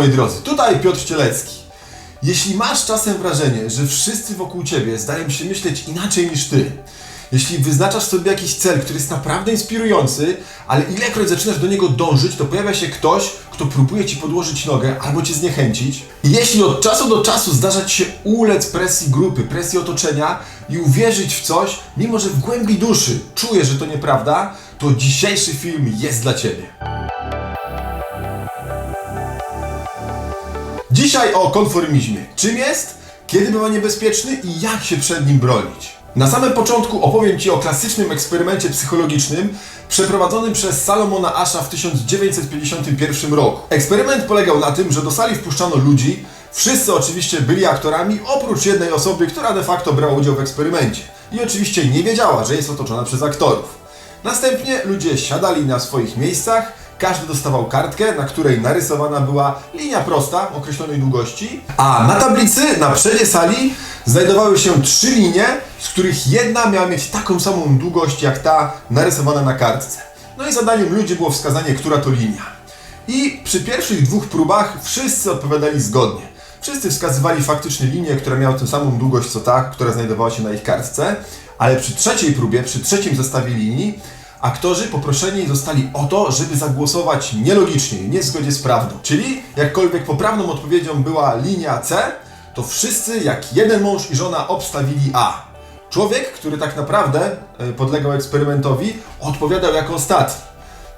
moi drodzy, tutaj Piotr Cielecki. Jeśli masz czasem wrażenie, że wszyscy wokół ciebie zdają się myśleć inaczej niż ty, jeśli wyznaczasz sobie jakiś cel, który jest naprawdę inspirujący, ale ilekroć zaczynasz do niego dążyć, to pojawia się ktoś, kto próbuje ci podłożyć nogę albo cię zniechęcić. I jeśli od czasu do czasu zdarza ci się ulec presji grupy, presji otoczenia i uwierzyć w coś, mimo że w głębi duszy czujesz, że to nieprawda, to dzisiejszy film jest dla ciebie. Dzisiaj o konformizmie. Czym jest, kiedy bywa niebezpieczny i jak się przed nim bronić. Na samym początku opowiem Ci o klasycznym eksperymencie psychologicznym przeprowadzonym przez Salomona Asha w 1951 roku. Eksperyment polegał na tym, że do sali wpuszczano ludzi, wszyscy oczywiście byli aktorami, oprócz jednej osoby, która de facto brała udział w eksperymencie. I oczywiście nie wiedziała, że jest otoczona przez aktorów. Następnie ludzie siadali na swoich miejscach, każdy dostawał kartkę, na której narysowana była linia prosta określonej długości, a na tablicy na przedzie sali znajdowały się trzy linie, z których jedna miała mieć taką samą długość jak ta narysowana na kartce. No i zadaniem ludzi było wskazanie, która to linia. I przy pierwszych dwóch próbach wszyscy odpowiadali zgodnie. Wszyscy wskazywali faktycznie linię, która miała tę samą długość co ta, która znajdowała się na ich kartce, ale przy trzeciej próbie, przy trzecim zestawie linii, aktorzy poproszeni zostali o to, żeby zagłosować nielogicznie, nie w zgodzie z prawdą. Czyli jakkolwiek poprawną odpowiedzią była linia C, to wszyscy jak jeden mąż i żona obstawili A. Człowiek, który tak naprawdę e, podlegał eksperymentowi, odpowiadał jako ostatni.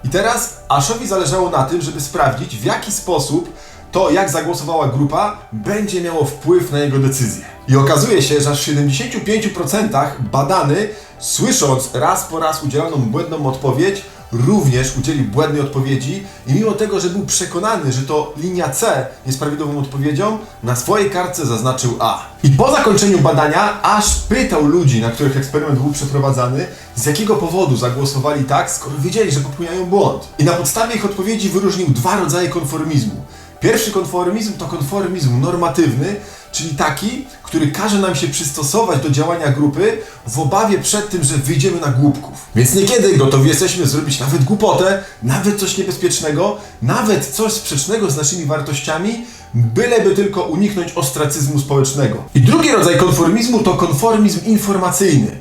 I teraz Ashowi zależało na tym, żeby sprawdzić w jaki sposób to, jak zagłosowała grupa, będzie miało wpływ na jego decyzję. I okazuje się, że aż w 75% badany, słysząc raz po raz udzieloną błędną odpowiedź, również udzielił błędnej odpowiedzi i mimo tego, że był przekonany, że to linia C jest prawidłową odpowiedzią, na swojej kartce zaznaczył A. I po zakończeniu badania aż pytał ludzi, na których eksperyment był przeprowadzany, z jakiego powodu zagłosowali tak, skoro wiedzieli, że popełniają błąd. I na podstawie ich odpowiedzi wyróżnił dwa rodzaje konformizmu. Pierwszy konformizm to konformizm normatywny, czyli taki, który każe nam się przystosować do działania grupy w obawie przed tym, że wyjdziemy na głupków. Więc niekiedy gotowi jesteśmy zrobić nawet głupotę, nawet coś niebezpiecznego, nawet coś sprzecznego z naszymi wartościami, byleby tylko uniknąć ostracyzmu społecznego. I drugi rodzaj konformizmu to konformizm informacyjny.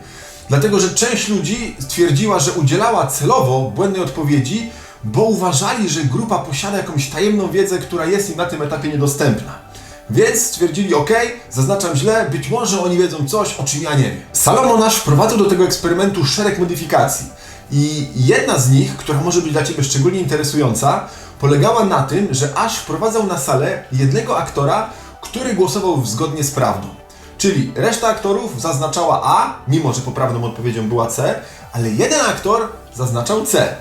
Dlatego, że część ludzi stwierdziła, że udzielała celowo błędnej odpowiedzi, bo uważali, że grupa posiada jakąś tajemną wiedzę, która jest im na tym etapie niedostępna. Więc stwierdzili, ok, zaznaczam źle, być może oni wiedzą coś, o czym ja nie wiem. Salomon wprowadził do tego eksperymentu szereg modyfikacji. I jedna z nich, która może być dla Ciebie szczególnie interesująca, polegała na tym, że aż wprowadzał na salę jednego aktora, który głosował zgodnie z prawdą. Czyli reszta aktorów zaznaczała A, mimo że poprawną odpowiedzią była C, ale jeden aktor zaznaczał C.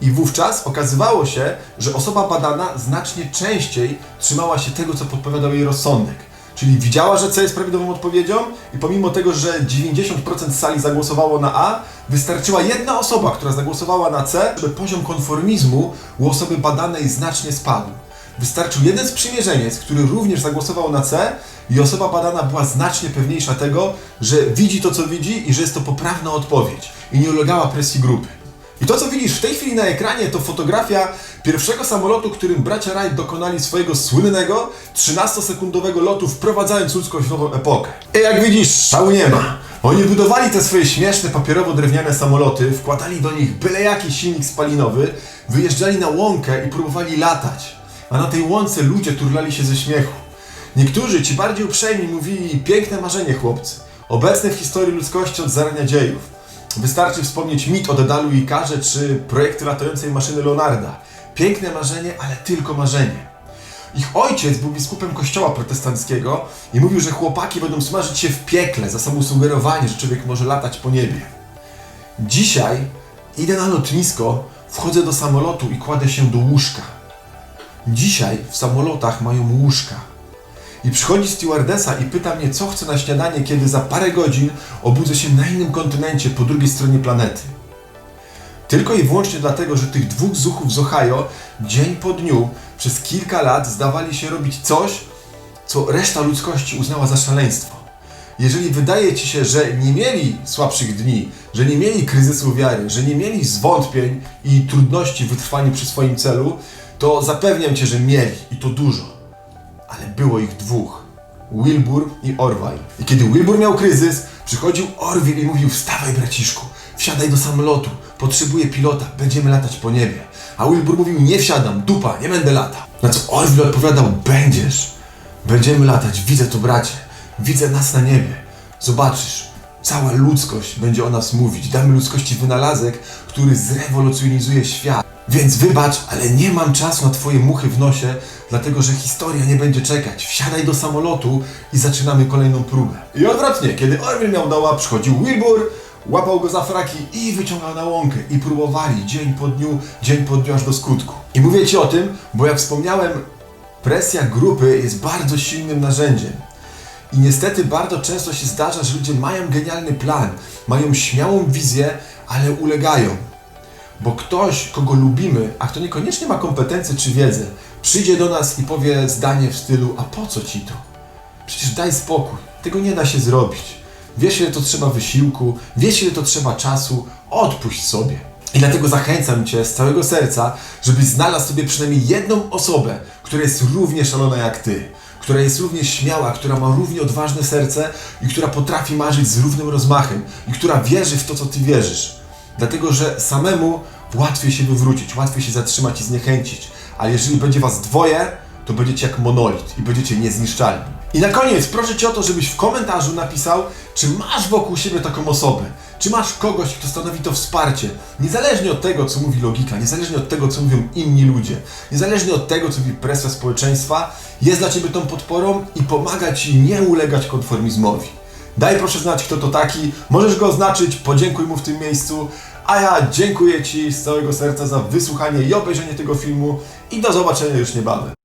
I wówczas okazywało się, że osoba badana znacznie częściej trzymała się tego, co podpowiadał jej rozsądek. Czyli widziała, że C jest prawidłową odpowiedzią i pomimo tego, że 90% sali zagłosowało na A, wystarczyła jedna osoba, która zagłosowała na C, żeby poziom konformizmu u osoby badanej znacznie spadł. Wystarczył jeden sprzymierzeniec, który również zagłosował na C i osoba badana była znacznie pewniejsza tego, że widzi to, co widzi i że jest to poprawna odpowiedź i nie ulegała presji grupy. I to, co widzisz w tej chwili na ekranie, to fotografia pierwszego samolotu, którym bracia Wright dokonali swojego słynnego 13-sekundowego lotu, wprowadzając ludzkość w nową epokę. I jak widzisz, szału nie ma. Oni budowali te swoje śmieszne papierowo-drewniane samoloty, wkładali do nich byle jaki silnik spalinowy, wyjeżdżali na łąkę i próbowali latać. A na tej łące ludzie turlali się ze śmiechu. Niektórzy, ci bardziej uprzejmi, mówili piękne marzenie, chłopcy. Obecne w historii ludzkości od zarania dziejów. Wystarczy wspomnieć mit o Dedalu i Karze czy projekty latającej maszyny Leonarda. Piękne marzenie, ale tylko marzenie. Ich ojciec był biskupem kościoła protestanckiego i mówił, że chłopaki będą smażyć się w piekle za samo sugerowanie, że człowiek może latać po niebie. Dzisiaj idę na lotnisko, wchodzę do samolotu i kładę się do łóżka. Dzisiaj w samolotach mają łóżka. I przychodzi stewardesa i pyta mnie, co chcę na śniadanie, kiedy za parę godzin obudzę się na innym kontynencie po drugiej stronie planety. Tylko i wyłącznie dlatego, że tych dwóch zuchów z Ohio dzień po dniu przez kilka lat zdawali się robić coś, co reszta ludzkości uznała za szaleństwo. Jeżeli wydaje Ci się, że nie mieli słabszych dni, że nie mieli kryzysu wiary, że nie mieli zwątpień i trudności w wytrwaniu przy swoim celu, to zapewniam cię, że mieli i to dużo. Ale było ich dwóch. Wilbur i Orwaj. I kiedy Wilbur miał kryzys, przychodził Orwil i mówił: Wstawaj, braciszku, wsiadaj do samolotu, potrzebuję pilota, będziemy latać po niebie. A Wilbur mówił: Nie wsiadam, dupa, nie będę latał. Na co Orwil odpowiadał: Będziesz, będziemy latać, widzę to, bracie, widzę nas na niebie. Zobaczysz, cała ludzkość będzie o nas mówić. Damy ludzkości wynalazek, który zrewolucjonizuje świat. Więc wybacz, ale nie mam czasu na twoje muchy w nosie, dlatego że historia nie będzie czekać. Wsiadaj do samolotu i zaczynamy kolejną próbę. I odwrotnie, kiedy Orwell miał doła, przychodził Wilbur, łapał go za fraki i wyciągał na łąkę. I próbowali dzień po dniu, dzień po dniu aż do skutku. I mówię ci o tym, bo jak wspomniałem, presja grupy jest bardzo silnym narzędziem. I niestety bardzo często się zdarza, że ludzie mają genialny plan, mają śmiałą wizję, ale ulegają. Bo ktoś, kogo lubimy, a kto niekoniecznie ma kompetencje czy wiedzę, przyjdzie do nas i powie zdanie w stylu: A po co ci to? Przecież daj spokój, tego nie da się zrobić. Wiesz, ile to trzeba wysiłku, wiesz, ile to trzeba czasu, odpuść sobie. I dlatego zachęcam Cię z całego serca, żebyś znalazł sobie przynajmniej jedną osobę, która jest równie szalona jak Ty, która jest równie śmiała, która ma równie odważne serce i która potrafi marzyć z równym rozmachem i która wierzy w to, co Ty wierzysz. Dlatego, że samemu łatwiej się wywrócić, łatwiej się zatrzymać i zniechęcić. Ale jeżeli będzie was dwoje, to będziecie jak monolit i będziecie niezniszczalni. I na koniec proszę Cię o to, żebyś w komentarzu napisał, czy masz wokół siebie taką osobę. Czy masz kogoś, kto stanowi to wsparcie, niezależnie od tego, co mówi logika, niezależnie od tego, co mówią inni ludzie, niezależnie od tego, co mówi presja społeczeństwa, jest dla Ciebie tą podporą i pomaga Ci nie ulegać konformizmowi. Daj proszę znać, kto to taki. Możesz go oznaczyć, podziękuj mu w tym miejscu. A ja dziękuję Ci z całego serca za wysłuchanie i obejrzenie tego filmu i do zobaczenia już niebawem.